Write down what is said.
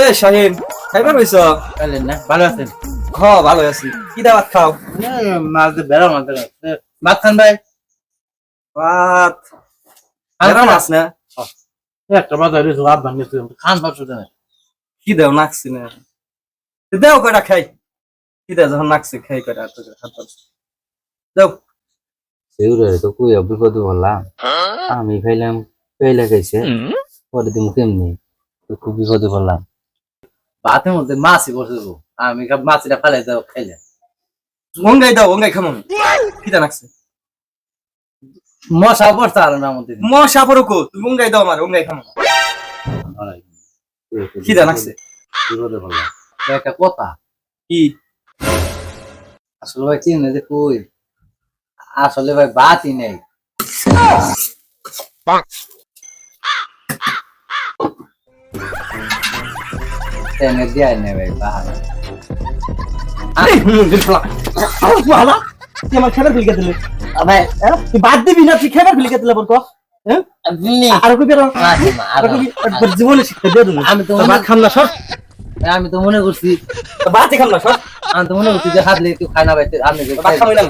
এ শাহিন খাইবার হইছ পাইলেন না ভালো আছেন। হ ভালো আছি। কি দাওয়াত খাও? মাছ দিয়ে বেড়া মাছ ভাত খান ভাই? ভাত। খান মাছ না? একটা ভাত ভাঙিয়ে তুই খান ভাত শুধু না কি দাও নাকছি না? দেও কয়টা খাই। কি দাও যখন নাকছি খাই কয়টা আর তোকে হাত পাচ্ছি দাও। সেগুলো তো কই বিপদ বললাম। আমি খাইলাম পেলে খাইছে পরে তুমি কেমনি? তো খুব বিপদে বললাম ভাতের মধ্যে মাছই বসে দেবো। আমি মাছটা ফেলে দাও খাইলে। অঙ্গাই দাও অঙ্গাই খামো কি দা নাকছে মশা পড়ছে আর না মধ্যে মশা পড়ুকো তুমি অঙ্গাই দাও আমার অঙ্গাই খামো। কি দা নাকছে বিপদে বললাম একটা কথা। কি? আসলে ভাই চিনি যে কই? আসলে ভাই বাতই নেই। আরে তুই আমার দিলে। ভাই? তুই বাদ দিবি না তুই দিলে বলতো জীবনে শিক্ষা দিয়ে আমি তো তো খাম না সর। আমি তো মনে করছি। তো খাম না সর। আমি তো মনে করছি যে হাত লেগে কেউ খায় না ভাই আমি না।